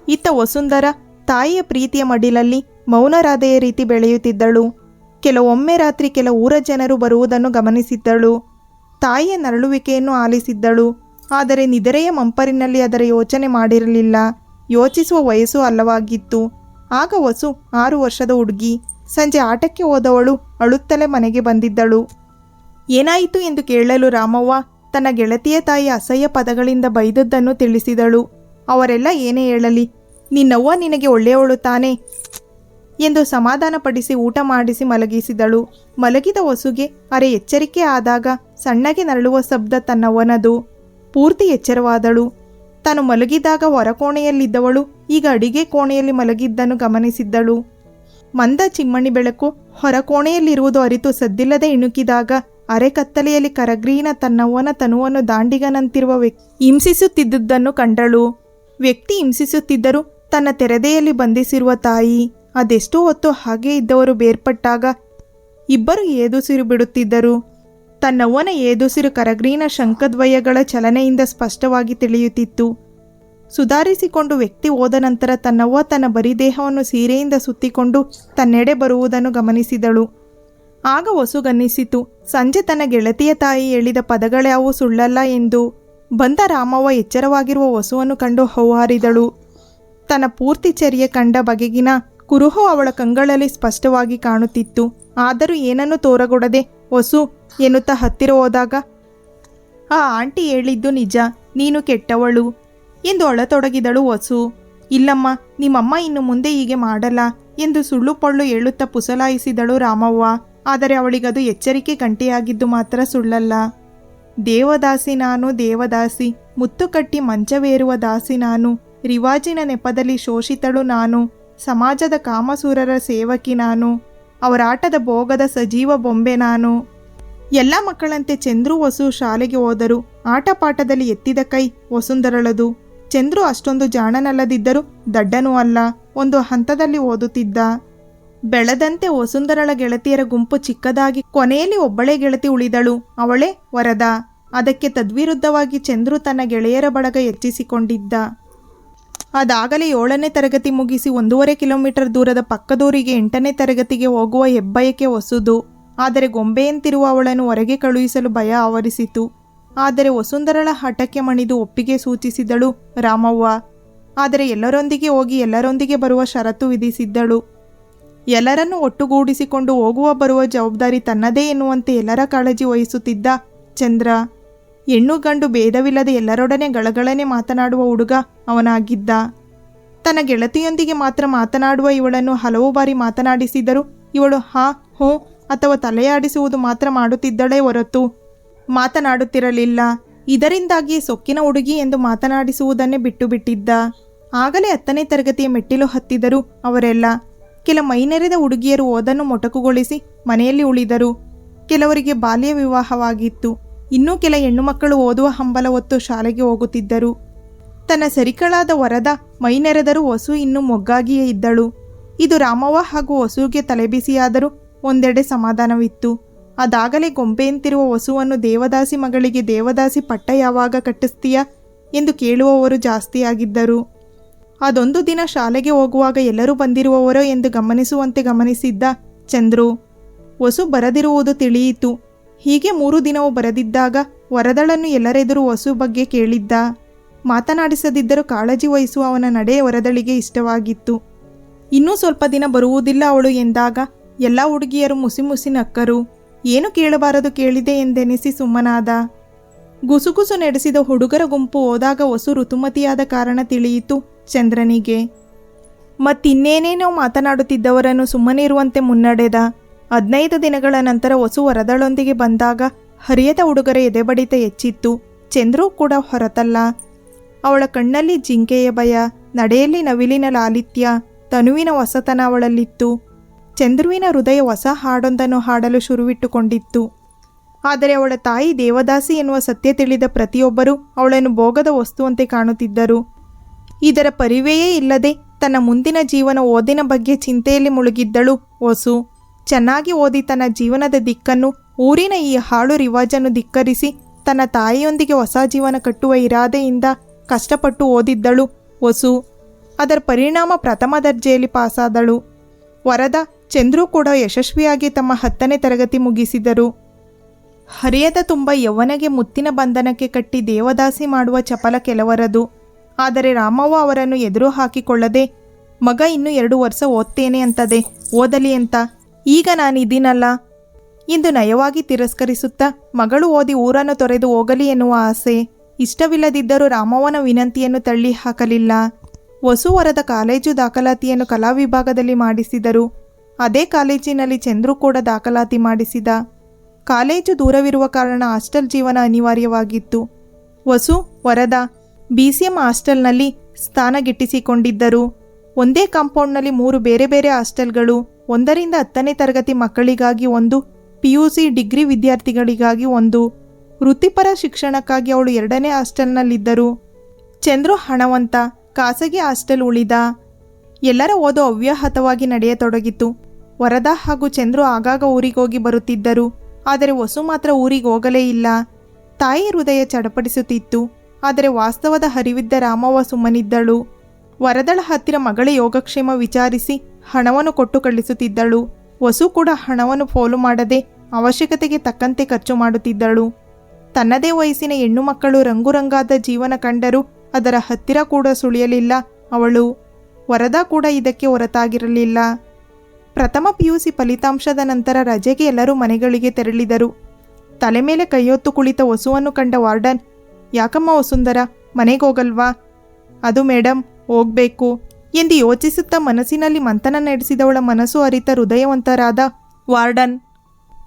ಇತ್ತ ವಸುಂಧರ ತಾಯಿಯ ಪ್ರೀತಿಯ ಮಡಿಲಲ್ಲಿ ಮೌನರಾಧೆಯ ರೀತಿ ಬೆಳೆಯುತ್ತಿದ್ದಳು. ಕೆಲವೊಮ್ಮೆ ರಾತ್ರಿ ಕೆಲ ಊರ ಜನರು ಬರುವುದನ್ನು ಗಮನಿಸಿದ್ದಳು. ತಾಯಿಯ ನರಳುವಿಕೆಯನ್ನು ಆಲಿಸಿದ್ದಳು. ಆದರೆ ನಿದರೆಯ ಮಂಪರಿನಲ್ಲಿ ಅದರ ಯೋಚನೆ ಮಾಡಿರಲಿಲ್ಲ. ಯೋಚಿಸುವ ವಯಸ್ಸು ಅಲ್ಲವಾಗಿತ್ತು. ಆಗ ವಸು, ಆರು ವರ್ಷದ ಹುಡುಗಿ, ಸಂಜೆ ಆಟಕ್ಕೆ ಹೋದವಳು ಅಳುತ್ತಲೇ ಮನೆಗೆ ಬಂದಿದ್ದಳು. ಏನಾಯಿತು ಎಂದು ಕೇಳಲು ರಾಮವ್ವ ತನ್ನ ಗೆಳತಿಯ ತಾಯಿ ಅಸಹ್ಯ ಪದಗಳಿಂದ ಬೈದದ್ದನ್ನು ತಿಳಿಸಿದಳು. ಅವರೆಲ್ಲ ಏನೇ ಹೇಳಲಿ, ನಿನ್ನವ್ವ ನಿನಗೆ ಒಳ್ಳೆಯವಳು ತಾನೇ. ಎಂದು ಸಮಾಧಾನಪಡಿಸಿ ಊಟ ಮಾಡಿಸಿ ಮಲಗಿಸಿದಳು. ಮಲಗಿದ ವಸುಗೆ ಅರೆ ಎಚ್ಚರಿಕೆ ಆದಾಗ ಸಣ್ಣಗೆ ನರಳುವ ಶಬ್ದ ತನ್ನವನದು ಪೂರ್ತಿ ಎಚ್ಚರವಾದಳು. ತಾನು ಮಲಗಿದಾಗ ಹೊರಕೋಣೆಯಲ್ಲಿದ್ದವಳು ಈಗ ಅಡಿಗೆ ಕೋಣೆಯಲ್ಲಿ ಮಲಗಿದ್ದನ್ನು ಗಮನಿಸಿದ್ದಳು. ಮಂದ ಚಿಮ್ಮಣಿ ಬೆಳಕು ಹೊರಕೋಣೆಯಲ್ಲಿರುವುದು ಅರಿತು ಸದ್ದಿಲ್ಲದೆ ಇಣುಕಿದಾಗ ಅರೆ ಕತ್ತಲೆಯಲ್ಲಿ ಕರಗ್ರೀನ ತನ್ನವನ ತನುವನ್ನು ದಾಂಡಿಗನಂತಿರುವ ವ್ಯಕ್ತಿ ಹಿಂಸಿಸುತ್ತಿದ್ದುದನ್ನು ಕಂಡಳು. ವ್ಯಕ್ತಿ ಹಿಂಸಿಸುತ್ತಿದ್ದರೂ ತನ್ನ ತೆರೆದೆಯಲ್ಲಿ ಬಂಧಿಸಿರುವ ತಾಯಿ. ಅದೆಷ್ಟೋ ಹೊತ್ತು ಹಾಗೆ ಇದ್ದವರು ಬೇರ್ಪಟ್ಟಾಗ ಇಬ್ಬರು ಏದುಸಿರು ಬಿಡುತ್ತಿದ್ದರು. ತನ್ನವ್ವನ ಏದುಸಿರು ಕರಗ್ರೀನ ಶಂಖದ್ವಯಗಳ ಚಲನೆಯಿಂದ ಸ್ಪಷ್ಟವಾಗಿ ತಿಳಿಯುತ್ತಿತ್ತು. ಸುಧಾರಿಸಿಕೊಂಡು ವ್ಯಕ್ತಿ ಹೋದ ನಂತರ ತನ್ನವ್ವ ತನ್ನ ಬರಿದೇಹವನ್ನು ಸೀರೆಯಿಂದ ಸುತ್ತಿಕೊಂಡು ತನ್ನೆಡೆ ಬರುವುದನ್ನು ಗಮನಿಸಿದಳು. ಆಗ ವಸುಗನ್ನಿಸಿತು ಸಂಜೆ ತನ್ನ ಗೆಳತಿಯ ತಾಯಿ ಹೇಳಿದ ಪದಗಳ್ಯಾವು ಸುಳ್ಳಲ್ಲ ಎಂದು. ಬಂದ ರಾಮವ್ವ ಎಚ್ಚರವಾಗಿರುವ ವಸುವನ್ನು ಕಂಡು ಹೌಹಾರಿದಳು. ತನ್ನ ಪೂರ್ತಿ ಚರ್ಯೆ ಕಂಡ ಬಗೆಗಿನ ಕುರುಹು ಅವಳ ಕಂಗಳಲ್ಲಿ ಸ್ಪಷ್ಟವಾಗಿ ಕಾಣುತ್ತಿತ್ತು. ಆದರೂ ಏನನ್ನೂ ತೋರಗೊಡದೆ ಒಸು ಎನ್ನುತ್ತಾ ಹತ್ತಿರ ಹೋದಾಗ, ಆ ಆಂಟಿ ಹೇಳಿದ್ದು ನಿಜ, ನೀನು ಕೆಟ್ಟವಳು ಎಂದು ಅಳತೊಡಗಿದಳು ಒಸು ಇಲ್ಲಮ್ಮ, ನಿಮ್ಮಮ್ಮ ಇನ್ನು ಮುಂದೆ ಹೀಗೆ ಮಾಡಲ್ಲ ಎಂದು ಸುಳ್ಳು ಪೊಳ್ಳು ಹೇಳುತ್ತಾ ಪುಸಲಾಯಿಸಿದಳು ರಾಮವ್ವ. ಆದರೆ ಅವಳಿಗದು ಎಚ್ಚರಿಕೆ ಗಂಟೆಯಾಗಿದ್ದು ಮಾತ್ರ ಸುಳ್ಳಲ್ಲ. ದೇವದಾಸಿ ನಾನು, ದೇವದಾಸಿ ಮುತ್ತು ಕಟ್ಟಿ ಮಂಚವೇರುವ ದಾಸಿ ನಾನು, ರಿವಾಜಿನ ನೆಪದಲ್ಲಿ ಶೋಷಿತಳು ನಾನು ಸಮಾಜದ ಕಾಮಸೂರರ ಸೇವಕಿ ನಾನು ಅವರಾಟದ ಭೋಗದ ಸಜೀವ ಬೊಂಬೆ ನಾನು. ಎಲ್ಲ ಮಕ್ಕಳಂತೆ ಚಂದ್ರು ವಸು ಶಾಲೆಗೆ ಹೋದರು. ಆಟಪಾಠದಲ್ಲಿ ಎತ್ತಿದ ಕೈ ವಸುಂಧರಳದು. ಚಂದ್ರು ಅಷ್ಟೊಂದು ಜಾಣನಲ್ಲದಿದ್ದರೂ ದಡ್ಡನೂ ಅಲ್ಲ, ಒಂದು ಹಂತದಲ್ಲಿ ಓದುತ್ತಿದ್ದ. ಬೆಳೆದಂತೆ ವಸುಂಧರಳ ಗೆಳತಿಯರ ಗುಂಪು ಚಿಕ್ಕದಾಗಿ ಕೊನೆಯಲ್ಲಿ ಒಬ್ಬಳೇ ಗೆಳತಿ ಉಳಿದಳು, ಅವಳೇ ವರದ. ಅದಕ್ಕೆ ತದ್ವಿರುದ್ಧವಾಗಿ ಚಂದ್ರು ತನ್ನ ಗೆಳೆಯರ ಬಳಗ ಹೆಚ್ಚಿಸಿಕೊಂಡಿದ್ದ. ಅದಾಗಲೇ ಏಳನೇ ತರಗತಿ ಮುಗಿಸಿ ಒಂದೂವರೆ ಕಿಲೋಮೀಟರ್ ದೂರದ ಪಕ್ಕದೂರಿಗೆ ಎಂಟನೇ ತರಗತಿಗೆ ಹೋಗುವ ಹೆಬ್ಬಯಕ್ಕೆ ಹೊಸುದು ಆದರೆ ಗೊಂಬೆಯಂತಿರುವ ಅವಳನ್ನು ಹೊರಗೆ ಕಳುಹಿಸಲು ಭಯ ಆವರಿಸಿತು. ಆದರೆ ವಸುಂಧರಳ ಹಠಕ್ಕೆ ಮಣಿದು ಒಪ್ಪಿಗೆ ಸೂಚಿಸಿದಳು ರಾಮವ್ವ. ಆದರೆ ಎಲ್ಲರೊಂದಿಗೆ ಹೋಗಿ ಎಲ್ಲರೊಂದಿಗೆ ಬರುವ ಷರತ್ತು ವಿಧಿಸಿದ್ದಳು. ಎಲ್ಲರನ್ನು ಒಟ್ಟುಗೂಡಿಸಿಕೊಂಡು ಹೋಗುವ ಬರುವ ಜವಾಬ್ದಾರಿ ತನ್ನದೇ ಎನ್ನುವಂತೆ ಎಲ್ಲರ ಕಾಳಜಿ ವಹಿಸುತ್ತಿದ್ದ ಚಂದ್ರ. ಹೆಣ್ಣು ಗಂಡು ಭೇದವಿಲ್ಲದೆ ಎಲ್ಲರೊಡನೆ ಗಳಗಳನೆ ಮಾತನಾಡುವ ಹುಡುಗ ಅವನಾಗಿದ್ದ. ತನ್ನ ಗೆಳತಿಯೊಂದಿಗೆ ಮಾತ್ರ ಮಾತನಾಡುವ ಇವಳನ್ನು ಹಲವು ಬಾರಿ ಮಾತನಾಡಿಸಿದರು ಇವಳು ಹಾ, ಹೋ ಅಥವಾ ತಲೆಯಾಡಿಸುವುದು ಮಾತ್ರ ಮಾಡುತ್ತಿದ್ದಳೇ ಹೊರತು ಮಾತನಾಡುತ್ತಿರಲಿಲ್ಲ. ಇದರಿಂದಾಗಿ ಸೊಕ್ಕಿನ ಹುಡುಗಿ ಎಂದು ಮಾತನಾಡಿಸುವುದನ್ನೇ ಬಿಟ್ಟು ಬಿಟ್ಟಿದ್ದ ಆಗಲೇ ಹತ್ತನೇ ತರಗತಿಯ ಮೆಟ್ಟಿಲು ಹತ್ತಿದರು ಅವರೆಲ್ಲ ಕೆಲ ಮೈನೆರೆದ ಹುಡುಗಿಯರು ಓದನ್ನು ಮೊಟಕುಗೊಳಿಸಿ ಮನೆಯಲ್ಲಿ ಉಳಿದರು. ಕೆಲವರಿಗೆ ಬಾಲ್ಯ ವಿವಾಹವಾಗಿತ್ತು. ಇನ್ನೂ ಕೆಲ ಹೆಣ್ಣು ಮಕ್ಕಳು ಓದುವ ಹಂಬಲ ಹೊತ್ತು ಶಾಲೆಗೆ ಹೋಗುತ್ತಿದ್ದರು. ತನ್ನ ಸರಿಕಳಾದ ವರದ ಮೈನೆರೆದರೂ ವಸು ಇನ್ನೂ ಮೊಗ್ಗಾಗಿಯೇ ಇದ್ದಳು. ಇದು ರಾಮವ್ವ ಹಾಗೂ ವಸುಗೆ ತಲೆಬಿಸಿಯಾದರೂ ಒಂದೆಡೆ ಸಮಾಧಾನವಿತ್ತು. ಅದಾಗಲೇ ಗೊಂಬೆಯಂತಿರುವ ವಸುವನ್ನು ದೇವದಾಸಿ ಮಗಳಿಗೆ ದೇವದಾಸಿ ಪಟ್ಟ ಯಾವಾಗ ಕಟ್ಟಿಸ್ತೀಯಾ ಎಂದು ಕೇಳುವವರು ಜಾಸ್ತಿಯಾಗಿದ್ದರು. ಅದೊಂದು ದಿನ ಶಾಲೆಗೆ ಹೋಗುವಾಗ ಎಲ್ಲರೂ ಬಂದಿರುವವರೋ ಎಂದು ಗಮನಿಸುವಂತೆ ಗಮನಿಸಿದ್ದ ಚಂದ್ರು. ವಸು ಬರದಿರುವುದು ತಿಳಿಯಿತು. ಹೀಗೆ ಮೂರು ದಿನವೂ ಬರದಿದ್ದಾಗ ವರದಳನ್ನು ಎಲ್ಲರೆದುರು ವಸು ಬಗ್ಗೆ ಕೇಳಿದ್ದ. ಮಾತನಾಡಿಸದಿದ್ದರೂ ಕಾಳಜಿ ವಹಿಸುವ ಅವನ ನಡೆ ವರದಳಿಗೆ ಇಷ್ಟವಾಗಿತ್ತು. ಇನ್ನೂ ಸ್ವಲ್ಪ ದಿನ ಬರುವುದಿಲ್ಲ ಅವಳು ಎಂದಾಗ ಎಲ್ಲ ಹುಡುಗಿಯರು ಮುಸಿ ಮುಸಿ ನಕ್ಕರು. ಏನು ಕೇಳಬಾರದು ಕೇಳಿದೆ ಎಂದೆನಿಸಿ ಸುಮ್ಮನಾದ. ಗುಸುಗುಸು ನಡೆಸಿದ ಹುಡುಗರ ಗುಂಪು ಹೋದಾಗ ವಸು ಋತುಮತಿಯಾದ ಕಾರಣ ತಿಳಿಯಿತು ಚಂದ್ರನಿಗೆ. ಮತ್ತಿನ್ನೇನೇನೋ ಮಾತನಾಡುತ್ತಿದ್ದವರನ್ನು ಸುಮ್ಮನೆ ಇರುವಂತೆ ಮುನ್ನಡೆದ. ಹದಿನೈದು ದಿನಗಳ ನಂತರ ಹೊಸ ವರದಳೊಂದಿಗೆ ಬಂದಾಗ ಹರಿಯದ ಹುಡುಗರ ಎದೆಬಡಿತ ಹೆಚ್ಚಿತ್ತು. ಚಂದ್ರು ಕೂಡ ಹೊರತಲ್ಲ. ಅವಳ ಕಣ್ಣಲ್ಲಿ ಜಿಂಕೆಯ ಭಯ, ನಡೆಯಲ್ಲಿ ನವಿಲಿನ ಲಾಲಿತ್ಯ, ತನುವಿನ ಹೊಸತನ ಅವಳಲ್ಲಿತ್ತು. ಚಂದ್ರುವಿನ ಹೃದಯ ಹೊಸ ಹಾಡೊಂದನ್ನು ಹಾಡಲು ಶುರುವಿಟ್ಟುಕೊಂಡಿತ್ತು. ಆದರೆ ಅವಳ ತಾಯಿ ದೇವದಾಸಿ ಎನ್ನುವ ಸತ್ಯ ತಿಳಿದ ಪ್ರತಿಯೊಬ್ಬರೂ ಅವಳನ್ನು ಭೋಗದ ವಸ್ತುವಂತೆ ಕಾಣುತ್ತಿದ್ದರು. ಇದರ ಪರಿವೆಯೇ ಇಲ್ಲದೆ ತನ್ನ ಮುಂದಿನ ಜೀವನ ಓದಿನ ಬಗ್ಗೆ ಚಿಂತೆಯಲ್ಲಿ ಮುಳುಗಿದ್ದಳು ವಸು. ಚೆನ್ನಾಗಿ ಓದಿ ತನ್ನ ಜೀವನದ ದಿಕ್ಕನ್ನು, ಊರಿನ ಈ ಹಾಳು ರಿವಾಜನ್ನು ಧಿಕ್ಕರಿಸಿ ತನ್ನ ತಾಯಿಯೊಂದಿಗೆ ಹೊಸ ಜೀವನ ಕಟ್ಟುವ ಇರಾದೆಯಿಂದ ಕಷ್ಟಪಟ್ಟು ಓದಿದ್ದಳು ವಸು. ಅದರ ಪರಿಣಾಮ ಪ್ರಥಮ ದರ್ಜೆಯಲ್ಲಿ ಪಾಸಾದಳು. ವರದ ಚಂದ್ರು ಕೂಡ ಯಶಸ್ವಿಯಾಗಿ ತಮ್ಮ ಹತ್ತನೇ ತರಗತಿ ಮುಗಿಸಿದರು. ಹರಿಯದ ತುಂಬ ಯೌವನಗೆ ಮುತ್ತಿನ ಬಂಧನಕ್ಕೆ ಕಟ್ಟಿ ದೇವದಾಸಿ ಮಾಡುವ ಚಪಲ ಕೆಲವರದು. ಆದರೆ ರಾಮವ್ವ ಅವರನ್ನು ಎದುರು ಹಾಕಿಕೊಳ್ಳದೆ, ಮಗ, ಇನ್ನೂ ಎರಡು ವರ್ಷ ಓದ್ತೇನೆ ಅಂತದೆ. ಓದಲಿ ಅಂತ. ಈಗ ನಾನಿದ್ದೀನಲ್ಲ ಎಂದು ನಯವಾಗಿ ತಿರಸ್ಕರಿಸುತ್ತಾ ಮಗಳು ಓದಿ ಊರನ್ನು ತೊರೆದು ಹೋಗಲಿ ಎನ್ನುವ ಆಸೆ. ಇಷ್ಟವಿಲ್ಲದಿದ್ದರೂ ರಾಮವ್ವನ ವಿನಂತಿಯನ್ನು ತಳ್ಳಿ ಹಾಕಲಿಲ್ಲ. ವಸುವರದ ಕಾಲೇಜು ದಾಖಲಾತಿಯನ್ನು ಕಲಾ ವಿಭಾಗದಲ್ಲಿ ಮಾಡಿಸಿದರು. ಅದೇ ಕಾಲೇಜಿನಲ್ಲಿ ಚಂದ್ರು ಕೂಡ ದಾಖಲಾತಿ ಮಾಡಿಸಿದ. ಕಾಲೇಜು ದೂರವಿರುವ ಕಾರಣ ಹಾಸ್ಟೆಲ್ ಜೀವನ ಅನಿವಾರ್ಯವಾಗಿತ್ತು. ವಸು ವರದ ಎಂ ಹಾಸ್ಟೆಲ್ನಲ್ಲಿ ಸ್ಥಾನ ಗಿಟ್ಟಿಸಿಕೊಂಡಿದ್ದರು. ಒಂದೇ ಕಾಂಪೌಂಡ್ನಲ್ಲಿ ಮೂರು ಬೇರೆ ಬೇರೆ ಹಾಸ್ಟೆಲ್ಗಳು. ಒಂದರಿಂದ ಹತ್ತನೇ ತರಗತಿ ಮಕ್ಕಳಿಗಾಗಿ ಒಂದು ಪಿ ಯು ಸಿ ಡಿಗ್ರಿ ವಿದ್ಯಾರ್ಥಿಗಳಿಗಾಗಿ ಒಂದು. ವೃತ್ತಿಪರ ಶಿಕ್ಷಣಕ್ಕಾಗಿ ಅವಳು ಎರಡನೇ ಹಾಸ್ಟೆಲ್ನಲ್ಲಿದ್ದರು. ಚಂದ್ರು ಹಣವಂತ ಖಾಸಗಿ ಹಾಸ್ಟೆಲ್ ಉಳಿದ. ಎಲ್ಲರ ಓದು ಅವ್ಯಾಹತವಾಗಿ ನಡೆಯತೊಡಗಿತು. ವರದಾ ಹಾಗೂ ಚಂದ್ರು ಆಗಾಗ ಊರಿಗೆ ಹೋಗಿ ಬರುತ್ತಿದ್ದರು. ಆದರೆ ವಸು ಮಾತ್ರ ಊರಿಗೆ ಹೋಗಲೇ ಇಲ್ಲ. ತಾಯಿ ಹೃದಯ ಚಡಪಡಿಸುತ್ತಿತ್ತು. ಆದರೆ ವಾಸ್ತವದ ಹರಿವಿದ್ದ ರಾಮವ್ವ ಸುಮ್ಮನಿದ್ದಳು. ವರದಳ ಹತ್ತಿರ ಮಗಳ ಯೋಗಕ್ಷೇಮ ವಿಚಾರಿಸಿ ಹಣವನ್ನು ಕೊಟ್ಟು ಕಳಿಸುತ್ತಿದ್ದಳು ವಸು ಕೂಡ ಹಣವನ್ನು ಫೋಲು ಮಾಡದೆ ಅವಶ್ಯಕತೆಗೆ ತಕ್ಕಂತೆ ಖರ್ಚು ಮಾಡುತ್ತಿದ್ದಳು. ತನ್ನದೇ ವಯಸ್ಸಿನ ಹೆಣ್ಣು ಮಕ್ಕಳು ರಂಗುರಂಗಾದ ಜೀವನ ಕಂಡರೂ ಅದರ ಹತ್ತಿರ ಕೂಡ ಸುಳಿಯಲಿಲ್ಲ ಅವಳು. ವರದಾ ಕೂಡ ಇದಕ್ಕೆ ಹೊರತಾಗಿರಲಿಲ್ಲ. ಪ್ರಥಮ ಪಿಯುಸಿ ಫಲಿತಾಂಶದ ನಂತರ ರಜೆಗೆ ಎಲ್ಲರೂ ಮನೆಗಳಿಗೆ ತೆರಳಿದರು. ತಲೆ ಮೇಲೆ ಕೈಯೊತ್ತು ಕುಳಿತ ವಸುವನ್ನು ಕಂಡ ವಾರ್ಡನ್, ಯಾಕಮ್ಮ ವಸುಂದರ ಮನೆಗೋಗಲ್ವಾ ಅದು ಮೇಡಮ್ ಹೋಗ್ಬೇಕು. ಎಂದು ಯೋಚಿಸುತ್ತಾ ಮನಸ್ಸಿನಲ್ಲಿ ಮಂಥನ ನಡೆಸಿದವಳ ಮನಸ್ಸು ಅರಿತ ಹೃದಯವಂತರಾದ ವಾರ್ಡನ್,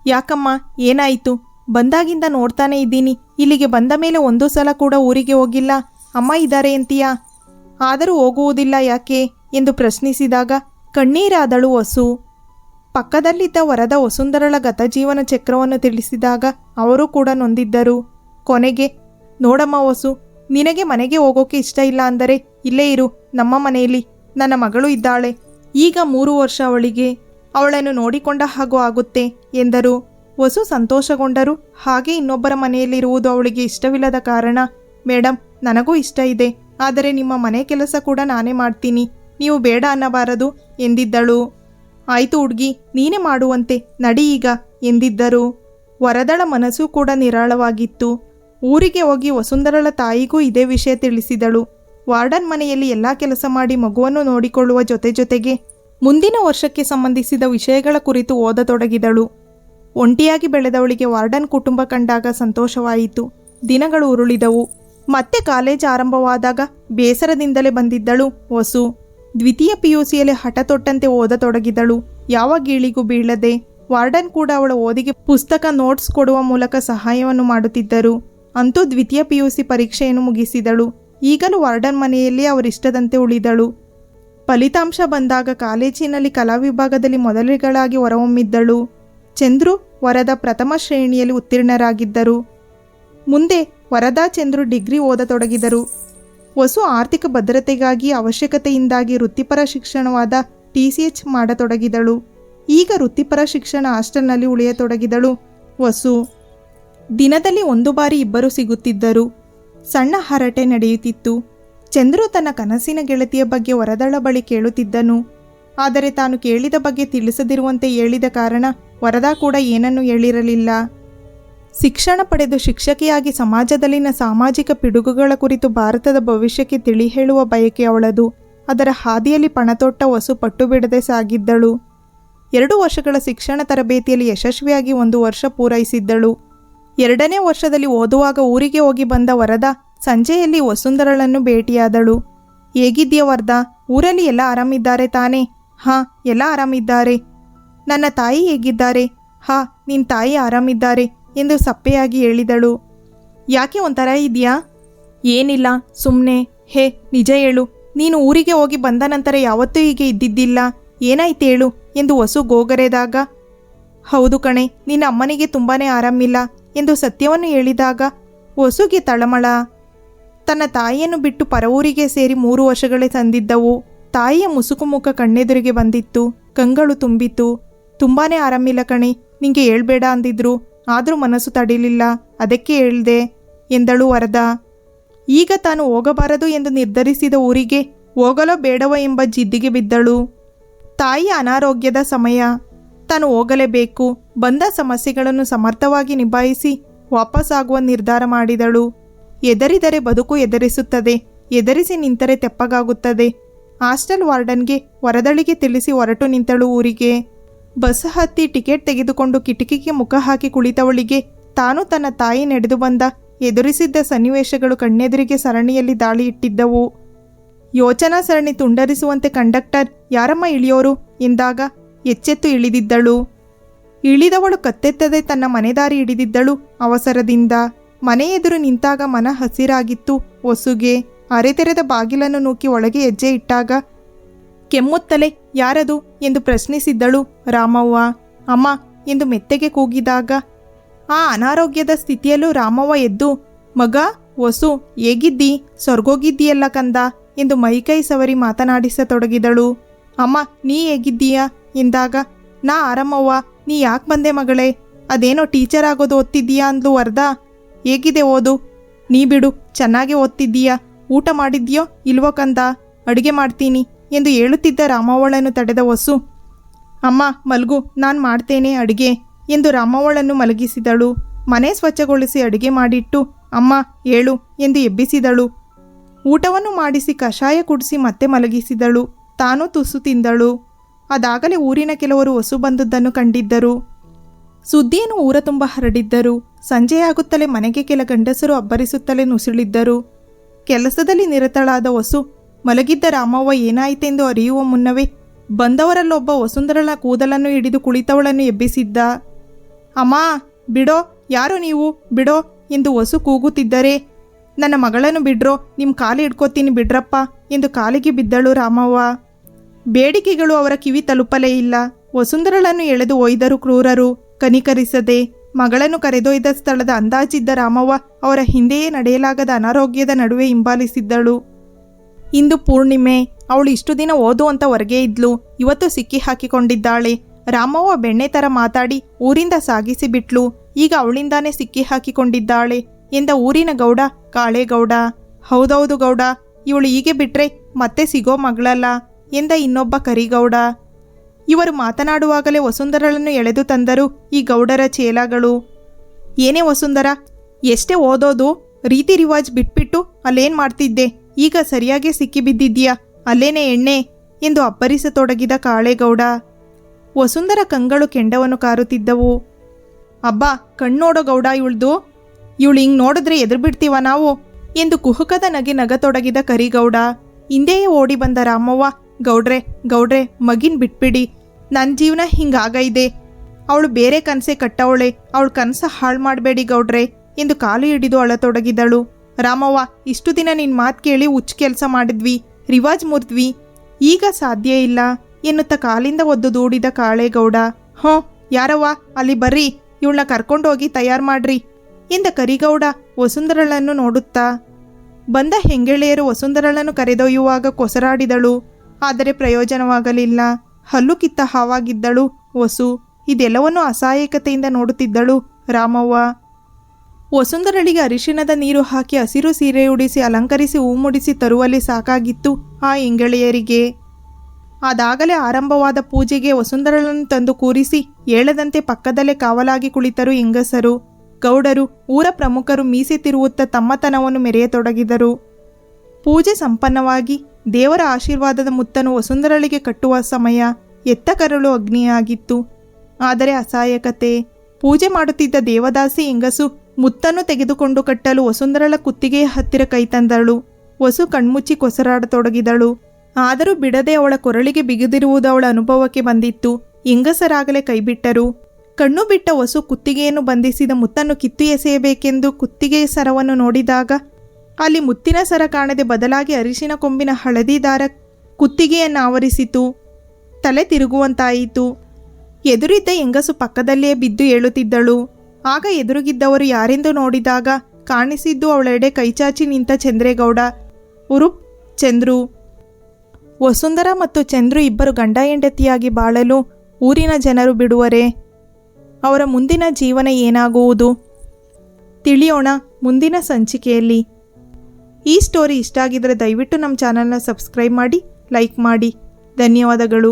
ಯಾಕಮ್ಮ, ಏನಾಯಿತು? ಬಂದಾಗಿಂದ ನೋಡ್ತಾನೆ ಇದ್ದೀನಿ. ಇಲ್ಲಿಗೆ ಬಂದ ಮೇಲೆ ಒಂದು ಸಲ ಕೂಡ ಊರಿಗೆ ಹೋಗಿಲ್ಲ. ಅಮ್ಮ ಇದ್ದಾರೆ ಅಂತೀಯಾ? ಆದರೂ ಹೋಗುವುದಿಲ್ಲ ಯಾಕೆ? ಎಂದು ಪ್ರಶ್ನಿಸಿದಾಗ, ಕಣ್ಣೀರಾದಳು ವಸು. ಪಕ್ಕದಲ್ಲಿದ್ದ ವರದ ವಸುಂಧರಳ ಗತಜೀವನ ಚಕ್ರವನ್ನು ತಿಳಿಸಿದಾಗ ಅವರು ಕೂಡ ನೊಂದಿದ್ದರು. ಕೊನೆಗೆ, ನೋಡಮ್ಮ ವಸು, ನಿನಗೆ ಮನೆಗೆ ಹೋಗೋಕೆ ಇಷ್ಟ ಇಲ್ಲ ಅಂದರೆ ಇಲ್ಲೇ ಇರು, ನಮ್ಮ ಮನೆಯಲ್ಲಿ. ನನ್ನ ಮಗಳು ಇದ್ದಾಳೆ. ಈಗ ಮೂರು ವರ್ಷ ಅವಳಿಗೆ. ಅವಳನ್ನು ನೋಡಿಕೊಂಡ ಹಾಗೂ ಆಗುತ್ತೆ ಎಂದರು. ವಸು ಸಂತೋಷಗೊಂಡರು. ಹಾಗೆ ಇನ್ನೊಬ್ಬರ ಮನೆಯಲ್ಲಿರುವುದು ಅವಳಿಗೆ ಇಷ್ಟವಿಲ್ಲದ ಕಾರಣ ಮೇಡಮ್ ನನಗೂ ಇಷ್ಟ ಇದೆ. ಆದರೆ ನಿಮ್ಮ ಮನೆ ಕೆಲಸ ಕೂಡ ನಾನೇ ಮಾಡ್ತೀನಿ. ನೀವು ಬೇಡ ಅನ್ನಬಾರದು, ಎಂದಿದ್ದಳು. ಆಯ್ತು ಹುಡ್ಗಿ, ನೀನೇ ಮಾಡುವಂತೆ. ನಡಿ ಈಗ, ಎಂದಿದ್ದರು. ವರದಳ ಮನಸ್ಸು ಕೂಡ ನಿರಾಳವಾಗಿತ್ತು. ಊರಿಗೆ ಹೋಗಿ ವಸುಂಧರಳ ತಾಯಿಗೂ ಇದೇ ವಿಷಯ ತಿಳಿಸಿದಳು. ವಾರ್ಡನ್ ಮನೆಯಲ್ಲಿ ಎಲ್ಲ ಕೆಲಸ ಮಾಡಿ ಮಗುವನ್ನು ನೋಡಿಕೊಳ್ಳುವ ಜೊತೆ ಜೊತೆಗೆ ಮುಂದಿನ ವರ್ಷಕ್ಕೆ ಸಂಬಂಧಿಸಿದ ವಿಷಯಗಳ ಕುರಿತು ಓದತೊಡಗಿದಳು ಒಂಟಿಯಾಗಿ ಬೆಳೆದವಳಿಗೆ ವಾರ್ಡನ್ ಕುಟುಂಬ ಕಂಡಾಗ ಸಂತೋಷವಾಯಿತು. ದಿನಗಳು ಉರುಳಿದವು. ಮತ್ತೆ ಕಾಲೇಜ್ ಆರಂಭವಾದಾಗ ಬೇಸರದಿಂದಲೇ ಬಂದಿದ್ದಳು ವಸು. ದ್ವಿತೀಯ ಪಿಯುಸಿಯಲ್ಲಿ ಹಠ ತೊಟ್ಟಂತೆ ಓದತೊಡಗಿದಳು ಯಾವ ಗೀಳಿಗೂ ಬೀಳದೆ ವಾರ್ಡನ್ ಕೂಡ ಅವಳ ಓದಿಗೆ ಪುಸ್ತಕ ನೋಟ್ಸ್ ಕೊಡುವ ಮೂಲಕ ಸಹಾಯವನ್ನು ಮಾಡುತ್ತಿದ್ದರು. ಅಂತೂ ದ್ವಿತೀಯ ಪಿಯುಸಿ ಪರೀಕ್ಷೆಯನ್ನು ಮುಗಿಸಿದಳು. ಈಗಲೂ ವಾರ್ಡನ್ ಮನೆಯಲ್ಲಿ ಅವರಿಷ್ಟದಂತೆ ಉಳಿದಳು. ಫಲಿತಾಂಶ ಬಂದಾಗ ಕಾಲೇಜಿನಲ್ಲಿ ಕಲಾ ವಿಭಾಗದಲ್ಲಿ ಮೊದಲಿಗಳಾಗಿ ಹೊರಹೊಮ್ಮಿದ್ದಳು. ಚಂದ್ರು ವರದ ಪ್ರಥಮ ಶ್ರೇಣಿಯಲ್ಲಿ ಉತ್ತೀರ್ಣರಾಗಿದ್ದರು. ಮುಂದೆ ವರದಾ ಚಂದ್ರು ಡಿಗ್ರಿ ಓದತೊಡಗಿದರು. ವಸು ಆರ್ಥಿಕ ಭದ್ರತೆಗಾಗಿ ಅವಶ್ಯಕತೆಯಿಂದಾಗಿ ವೃತ್ತಿಪರ ಶಿಕ್ಷಣವಾದ ಟಿ ಸಿ ಎಚ್ ಮಾಡತೊಡಗಿದಳು. ಈಗ ವೃತ್ತಿಪರ ಶಿಕ್ಷಣ ಹಾಸ್ಟೆಲ್ನಲ್ಲಿ ಉಳಿಯತೊಡಗಿದಳು. ವಸು ದಿನದಲ್ಲಿ ಒಂದು ಬಾರಿ ಇಬ್ಬರು ಸಿಗುತ್ತಿದ್ದರು. ಸಣ್ಣ ಹರಟೆ ನಡೆಯುತ್ತಿತ್ತು. ಚಂದ್ರು ತನ್ನ ಕನಸಿನ ಗೆಳತಿಯ ಬಗ್ಗೆ ವರದಳ ಬಳಿ ಕೇಳುತ್ತಿದ್ದನು. ಆದರೆ ತಾನು ಕೇಳಿದ ಬಗ್ಗೆ ತಿಳಿಸದಿರುವಂತೆ ಹೇಳಿದ ಕಾರಣ ವರದಾ ಕೂಡ ಏನನ್ನೂ ಹೇಳಿರಲಿಲ್ಲ. ಶಿಕ್ಷಣ ಪಡೆದು ಶಿಕ್ಷಕಿಯಾಗಿ ಸಮಾಜದಲ್ಲಿನ ಸಾಮಾಜಿಕ ಪಿಡುಗುಗಳ ಕುರಿತು ಭಾರತದ ಭವಿಷ್ಯಕ್ಕೆ ತಿಳಿ ಹೇಳುವ ಬಯಕೆ ಅವಳದು. ಅದರ ಹಾದಿಯಲ್ಲಿ ಪಣತೊಟ್ಟ ವಸು ಪಟ್ಟು ಬಿಡದೆ ಸಾಗಿದ್ದಳು. ಎರಡು ವರ್ಷಗಳ ಶಿಕ್ಷಣ ತರಬೇತಿಯಲ್ಲಿ ಯಶಸ್ವಿಯಾಗಿ ಒಂದು ವರ್ಷ ಪೂರೈಸಿದ್ದಳು. ಎರಡನೇ ವರ್ಷದಲ್ಲಿ ಓದುವಾಗ ಊರಿಗೆ ಹೋಗಿ ಬಂದ ವರದ ಸಂಜೆಯಲ್ಲಿ ವಸುಂಧರಳನ್ನು ಭೇಟಿಯಾದಳು. ಹೇಗಿದ್ಯಾ ವರ್ಧ ಊರಲ್ಲಿ ಎಲ್ಲ ಆರಾಮಿದ್ದಾರೆ ತಾನೇ? ಹಾಂ, ಎಲ್ಲ ಆರಾಮಿದ್ದಾರೆ. ನನ್ನ ತಾಯಿ ಹೇಗಿದ್ದಾರೆ? ಹಾ ನಿನ್ನ ತಾಯಿ ಆರಾಮಿದ್ದಾರೆ ಎಂದು ಸಪ್ಪೆಯಾಗಿ ಹೇಳಿದಳು. ಯಾಕೆ ಒಂಥರ ಇದೆಯಾ ಏನಿಲ್ಲ ಸುಮ್ಮನೆ ಹೇ, ನಿಜ ಹೇಳು. ನೀನು ಊರಿಗೆ ಹೋಗಿ ಬಂದ ನಂತರ ಯಾವತ್ತೂ ಹೀಗೆ ಇದ್ದಿದ್ದಿಲ್ಲ. ಏನಾಯ್ತು ಹೇಳು ಎಂದು ವಸು ಗೋಗರೆದಾಗ. ಹೌದು ಕಣೆ, ನಿನ್ನ ಅಮ್ಮನಿಗೆ ತುಂಬಾನೇ ಆರಾಮಿಲ್ಲ ಎಂದು ಸತ್ಯವನ್ನು ಹೇಳಿದಾಗ ವಸುಗೆ ತಳಮಳ. ತನ್ನ ತಾಯಿಯನ್ನು ಬಿಟ್ಟು ಪರವೂರಿಗೆ ಸೇರಿ ಮೂರು ವರ್ಷಗಳೇ ತಂದಿದ್ದವು. ತಾಯಿಯ ಮುಸುಕು ಮುಖ ಕಣ್ಣೆದುರಿಗೆ ಬಂದಿತ್ತು. ಕಂಗಳು ತುಂಬಿತ್ತು. ತುಂಬಾನೇ ಆರಾಮಿಲ್ಲ ಕಣಿ. ನಿಂಗೆ ಹೇಳ್ಬೇಡ ಅಂದಿದ್ರು. ಆದರೂ ಮನಸ್ಸು ತಡಿಲಿಲ್ಲ. ಅದಕ್ಕೆ ಹೇಳ್ದೆ, ಎಂದಳು ವರದ. ಈಗ ತಾನು ಹೋಗಬಾರದು ಎಂದು ನಿರ್ಧರಿಸಿದ ಊರಿಗೆ ಹೋಗಲೋ ಬೇಡವೋ ಎಂಬ ಜಿದ್ದಿಗೆ ಬಿದ್ದಳು. ತಾಯಿಯ ಅನಾರೋಗ್ಯದ ಸಮಯ. ತಾನು ಹೋಗಲೇಬೇಕು. ಬಂದ ಸಮಸ್ಯೆಗಳನ್ನು ಸಮರ್ಥವಾಗಿ ನಿಭಾಯಿಸಿ ವಾಪಸ್ಸಾಗುವ ನಿರ್ಧಾರ ಮಾಡಿದಳು. ಎದರಿದರೆ ಬದುಕು ಎದರಿಸುತ್ತದೆ, ಎದರಿಸಿ ನಿಂತರೆ ತೆಪ್ಪಗಾಗುತ್ತದೆ. ಹಾಸ್ಟೆಲ್ ವಾರ್ಡನ್ಗೆ ವರದಳಿಗೆ ತಿಳಿಸಿ ಹೊರಟು ನಿಂತಳು ಊರಿಗೆ. ಬಸ್ ಹತ್ತಿ ಟಿಕೆಟ್ ತೆಗೆದುಕೊಂಡು ಕಿಟಕಿಗೆ ಮುಖ ಹಾಕಿ ಕುಳಿತವಳಿಗೆ ತಾನು ತನ್ನ ತಾಯಿ ನಡೆದು ಬಂದ ಎದುರಿಸಿದ್ದ ಸನ್ನಿವೇಶಗಳು ಕಣ್ಣೆದುರಿಗೆ ಸರಣಿಯಲ್ಲಿ ದಾಳಿ ಇಟ್ಟಿದ್ದವು. ಯೋಚನಾ ಸರಣಿ ತುಂಡರಿಸುವಂತೆ ಕಂಡಕ್ಟರ್, ಯಾರಮ್ಮ ಇಳಿಯೋರು? ಎಂದಾಗ ಎಚ್ಚೆತ್ತು ಇಳಿದಿದ್ದಳು. ಇಳಿದವಳು ಕತ್ತೆತ್ತದೆ ತನ್ನ ಮನೆದಾರಿ ಹಿಡಿದಿದ್ದಳು ಅವಸರದಿಂದ. ಮನೆ ಎದುರು ನಿಂತಾಗ ಮನ ಹಸಿರಾಗಿತ್ತು. ಒಸುಗೆ, ಅರೆತೆರೆದ ಬಾಗಿಲನ್ನು ನೂಕಿ ಒಳಗೆ ಹೆಜ್ಜೆ ಇಟ್ಟಾಗ, ಕೆಮ್ಮುತ್ತಲೇ, ಯಾರದು? ಎಂದು ಪ್ರಶ್ನಿಸಿದ್ದಳು ರಾಮವ್ವ. ಅಮ್ಮ, ಎಂದು ಮೆತ್ತೆಗೆ ಕೂಗಿದಾಗ, ಆ ಅನಾರೋಗ್ಯದ ಸ್ಥಿತಿಯಲ್ಲೂ ರಾಮವ್ವ ಎದ್ದು, ಮಗ ಒಸು ಹೇಗಿದ್ದಿ? ಸ್ವರ್ಗೋಗಿದ್ದೀಯಲ್ಲ ಕಂದ? ಎಂದು ಮೈಕೈ ಸವರಿ ಮಾತನಾಡಿಸತೊಡಗಿದಳು. ಅಮ್ಮ, ನೀ ಹೇಗಿದ್ದೀಯಾ? ಎಂದಾಗ, ನಾ ಆರಾಮವ್ವ, ನೀ ಯಾಕೆ ಬಂದೆ ಮಗಳೇ? ಅದೇನೋ ಟೀಚರ್ ಆಗೋದು ಓದ್ತಿದ್ದೀಯಾ ಅಂದ್ಲು ವರ್ಧ ಹೇಗಿದೆ ಓದು? ನೀ ಬಿಡು, ಚೆನ್ನಾಗಿ ಓದ್ತಿದ್ದೀಯಾ? ಊಟ ಮಾಡಿದ್ಯೋ ಇಲ್ವೋ ಕಂದ? ಅಡುಗೆ ಮಾಡ್ತೀನಿ ಎಂದು ಹೇಳುತ್ತಿದ್ದ ರಾಮವ್ವಳನ್ನು ತಡೆದ ವಸು. ಅಮ್ಮ, ಮಲಗು, ನಾನು ಮಾಡ್ತೇನೆ ಅಡುಗೆ ಎಂದು ರಾಮವ್ವಳನ್ನು ಮಲಗಿಸಿದಳು. ಮನೆ ಸ್ವಚ್ಛಗೊಳಿಸಿ ಅಡುಗೆ ಮಾಡಿಟ್ಟು, ಅಮ್ಮ, ಏಳು ಎಂದು ಎಬ್ಬಿಸಿದಳು. ಊಟವನ್ನು ಮಾಡಿಸಿ ಕಷಾಯ ಕುಡಿಸಿ ಮತ್ತೆ ಮಲಗಿಸಿದಳು. ತಾನೂ ತುಸು ತಿಂದಳು. ಅದಾಗಲೇ ಊರಿನ ಕೆಲವರು ಹೊಸು ಬಂದದ್ದನ್ನು ಕಂಡಿದ್ದರು. ಸುದ್ದಿಯನ್ನು ಊರ ತುಂಬ ಹರಡಿದ್ದರು ಸಂಜೆಯಾಗುತ್ತಲೇ ಮನೆಗೆ ಕೆಲ ಗಂಡಸರು ಅಬ್ಬರಿಸುತ್ತಲೇ ನುಸುಳಿದ್ದರು. ಕೆಲಸದಲ್ಲಿ ನಿರತಳಾದ ವಸು, ಮಲಗಿದ್ದ ರಾಮವ್ವ ಏನಾಯಿತೆಂದು ಅರಿಯುವ ಮುನ್ನವೇ ಬಂದವರಲ್ಲೊಬ್ಬ ವಸುಂಧರಳ ಕೂದಲನ್ನು ಹಿಡಿದು ಕುಳಿತವಳನ್ನು ಎಬ್ಬಿಸಿದ್ದ. ಅಮ್ಮ, ಬಿಡೋ, ಯಾರು ನೀವು? ಬಿಡೋ, ಎಂದು ವಸು ಕೂಗುತ್ತಿದ್ದರೆ. ನನ್ನ ಮಗಳನ್ನು ಬಿಡ್ರೋ ನಿಮ್ಮ ಕಾಲು ಹಿಡ್ಕೋತೀನಿ ಬಿಡ್ರಪ್ಪ, ಎಂದು ಕಾಲಿಗೆ ಬಿದ್ದಳು ರಾಮವ್ವ. ಬೇಡಿಕೆಗಳು ಅವರ ಕಿವಿ ತಲುಪಲೇ ಇಲ್ಲ. ವಸುಂಧರಳನ್ನು ಎಳೆದು ಒಯ್ದರು ಕ್ರೂರರು. ಕನಿಕರಿಸದೆ ಮಗಳನ್ನು ಕರೆದೊಯ್ದ ಸ್ಥಳದ ಅಂದಾಜಿದ್ದ ರಾಮವ್ವ ಅವರ ಹಿಂದೆಯೇ ನಡೆಯಲಾಗದ ಅನಾರೋಗ್ಯದ ನಡುವೆ ಹಿಂಬಾಲಿಸಿದ್ದಳು. ಇಂದು ಪೂರ್ಣಿಮೆ, ಅವಳು ಇಷ್ಟು ದಿನ ಓದು ಅಂತ ಹೊರಗೆ ಇದ್ಲು, ಇವತ್ತು ಸಿಕ್ಕಿ ಹಾಕಿಕೊಂಡಿದ್ದಾಳೆ. ರಾಮವ್ವ ಬೆಣ್ಣೆ ಥರ ಮಾತಾಡಿ ಊರಿಂದ ಸಾಗಿಸಿ ಬಿಟ್ಲು, ಈಗ ಅವಳಿಂದಾನೇ ಸಿಕ್ಕಿ ಹಾಕಿಕೊಂಡಿದ್ದಾಳೆ ಎಂದ ಊರಿನ ಗೌಡ ಕಾಳೇಗೌಡ. ಹೌದೌದು ಗೌಡ, ಇವಳು ಹೀಗೆ ಬಿಟ್ರೆ ಮತ್ತೆ ಸಿಗೋ ಮಗಳಲ್ಲ ಎಂದ ಇನ್ನೊಬ್ಬ ಕರಿಗೌಡ. ಇವರು ಮಾತನಾಡುವಾಗಲೇ ವಸುಂಧರಳನ್ನು ಎಳೆದು ತಂದರು ಈ ಗೌಡರ ಚೇಲಾಗಳು. ಏನೇ ವಸುಂಧರ, ಎಷ್ಟೇ ಓದೋದು, ರೀತಿ ರಿವಾಜ್ ಬಿಟ್ಬಿಟ್ಟು ಅಲ್ಲೇನ್ ಮಾಡ್ತಿದ್ದೆ? ಈಗ ಸರಿಯಾಗಿ ಸಿಕ್ಕಿಬಿದ್ದಿದ್ಯಾ ಅಲ್ಲೇನೆ ಎಣ್ಣೆ? ಎಂದು ಅಬ್ಬರಿಸತೊಡಗಿದ ಕಾಳೇಗೌಡ. ವಸುಂಧರ ಕಂಗಳು ಕೆಂಡವನ್ನು ಕಾರುತ್ತಿದ್ದವು. ಅಬ್ಬಾ, ಕಣ್ಣೋಡೋ ಗೌಡ ಇವಳ್ದು. ಇವಳು ಹಿಂಗ್ ನೋಡಿದ್ರೆ ಎದುರು ಬಿಡ್ತೀವ ನಾವು? ಎಂದು ಕುಹುಕದ ನಗೆ ನಗತೊಡಗಿದ ಕರಿಗೌಡ. ಹಿಂದೆಯೇ ಓಡಿ ಬಂದ ರಾಮವ್ವ ಗೌಡ್ರೆ ಗೌಡ್ರೆ, ಮಗಿನ್ ಬಿಟ್ಬಿಡಿ. ನನ್ನ ಜೀವನ ಹಿಂಗಾಗೈದೆ ಅವಳು ಬೇರೆ ಕನಸೆ ಕಟ್ಟವಳೆ. ಅವಳು ಕನಸ ಹಾಳು ಮಾಡಬೇಡಿ ಗೌಡ್ರೆ. ಎಂದು ಕಾಲು ಹಿಡಿದು ಅಳತೊಡಗಿದಳು. ರಾಮವ್ವ, ಇಷ್ಟು ದಿನ ನಿನ್ನ ಮಾತು ಕೇಳಿ ಹುಚ್ಚು ಕೆಲಸ ಮಾಡಿದ್ವಿ. ರಿವಾಜ್ ಮುರಿದ್ವಿ. ಈಗ ಸಾಧ್ಯ ಇಲ್ಲ. ಎನ್ನುತ್ತ ಕಾಲಿಂದ ಒದ್ದು ದೂಡಿದ ಕಾಳೇಗೌಡ ಹ್ಞೂ, ಯಾರವ್ವ? ಅಲ್ಲಿ ಬರ್ರಿ. ಇವಳನ್ನ ಕರ್ಕೊಂಡೋಗಿ ತಯಾರು ಮಾಡ್ರಿ. ಎಂದ ಕರಿಗೌಡ ವಸುಂಧರಳನ್ನು ನೋಡುತ್ತಾ. ಬಂದ ಹೆಂಗೆಳೆಯರು ವಸುಂಧರಳನ್ನು ಕರೆದೊಯ್ಯುವಾಗ ಕೊಸರಾಡಿದಳು. ಆದರೆ ಪ್ರಯೋಜನವಾಗಲಿಲ್ಲ. ಹಲ್ಲು ಕಿತ್ತ ಹಾವಾಗಿದ್ದಳು. ವಸು, ಇದೆಲ್ಲವನ್ನೂ ಅಸಹಾಯಕತೆಯಿಂದ ನೋಡುತ್ತಿದ್ದಳು ರಾಮವ್ವ. ವಸುಂಧರಳಿಗೆ ಅರಿಶಿಣದ ನೀರು ಹಾಕಿ ಹಸಿರು ಸೀರೆ ಉಡಿಸಿ ಅಲಂಕರಿಸಿ ಹೂ ಮುಡಿಸಿ ತರುವಲ್ಲಿ ಸಾಕಾಗಿತ್ತು ಆ ಎಂಗಳೆಯರಿಗೆ ಅದಾಗಲೇ ಆರಂಭವಾದ ಪೂಜೆಗೆ ವಸುಂಧರಳನ್ನು ತಂದು ಕೂರಿಸಿ ಏಳದಂತೆ ಪಕ್ಕದಲ್ಲೇ ಕಾವಲಾಗಿ ಕುಳಿತರು ಹೆಂಗಸರು. ಗೌಡರು, ಊರ ಪ್ರಮುಖರು ಮೀಸೆ ತಿರುವುತ್ತ ತಮ್ಮತನವನ್ನು ಮೆರೆಯತೊಡಗಿದರು. ಪೂಜೆ ಸಂಪನ್ನವಾಗಿ ದೇವರ ಆಶೀರ್ವಾದದ ಮುತ್ತನ್ನು ವಸುಂಧರಳಿಗೆ ಕಟ್ಟುವ ಸಮಯ ಎತ್ತ ಕರಳು ಅಗ್ನಿಯಾಗಿತ್ತು. ಆದರೆ ಅಸಹಾಯಕತೆ, ಪೂಜೆ ಮಾಡುತ್ತಿದ್ದ ದೇವದಾಸಿ ಹೆಂಗಸು ಮುತ್ತನ್ನು ತೆಗೆದುಕೊಂಡು ಕಟ್ಟಲು ವಸುಂಧರಳ ಕುತ್ತಿಗೆಯ ಹತ್ತಿರ ಕೈ ತಂದಳು. ವಸು ಕಣ್ಮುಚ್ಚಿ ಕೊಸರಾಡತೊಡಗಿದಳು. ಆದರೂ ಬಿಡದೆ ಅವಳ ಕೊರಳಿಗೆ ಬಿಗಿದಿರುವುದು ಅವಳ ಅನುಭವಕ್ಕೆ ಬಂದಿತ್ತು. ಹೆಂಗಸರಾಗಲೇ ಕೈಬಿಟ್ಟರು. ಕಣ್ಣು ಬಿಟ್ಟ ವಸು ಕುತ್ತಿಗೆಯನ್ನು ಬಂಧಿಸಿದ ಮುತ್ತನ್ನು ಕಿತ್ತು ಎಸೆಯಬೇಕೆಂದು ಕುತ್ತಿಗೆಯ ಸರವನ್ನು ನೋಡಿದಾಗ ಅಲ್ಲಿ ಮುತ್ತಿನ ಸರ ಕಾಣದೆ ಬದಲಾಗಿ ಅರಿಶಿನ ಕೊಂಬಿನ ಹಳದಿ ದಾರ ಕುತ್ತಿಗೆಯನ್ನು ಆವರಿಸಿತು. ತಲೆ ತಿರುಗುವಂತಾಯಿತು. ಎದುರಿದ್ದ ಹೆಂಗಸು ಪಕ್ಕದಲ್ಲಿಯೇ ಬಿದ್ದು ಏಳುತ್ತಿದ್ದಳು. ಆಗ ಎದುರುಗಿದ್ದವರು ಯಾರೆಂದು ನೋಡಿದಾಗ ಕಾಣಿಸಿದ್ದು ಅವಳೆಡೆ ಕೈಚಾಚಿ ನಿಂತ ಚಂದ್ರೇಗೌಡ, ಉರುಪ್, ಚಂದ್ರು. ವಸುಂಧರ ಮತ್ತು ಚಂದ್ರು ಇಬ್ಬರು ಗಂಡ ಹೆಂಡತಿಯಾಗಿ ಬಾಳಲು ಊರಿನ ಜನರು ಬಿಡುವರೆ. ಅವರ ಮುಂದಿನ ಜೀವನ ಏನಾಗುವುದು? ತಿಳಿಯೋಣ ಮುಂದಿನ ಸಂಚಿಕೆಯಲ್ಲಿ. ಈ ಸ್ಟೋರಿ ಇಷ್ಟ ಆಗಿದ್ರೆ ದಯವಿಟ್ಟು ನಮ್ಮ ಚಾನಲ್ನ ಸಬ್ಸ್ಕ್ರೈಬ್ ಮಾಡಿ ಲೈಕ್ ಮಾಡಿ. ಧನ್ಯವಾದಗಳು.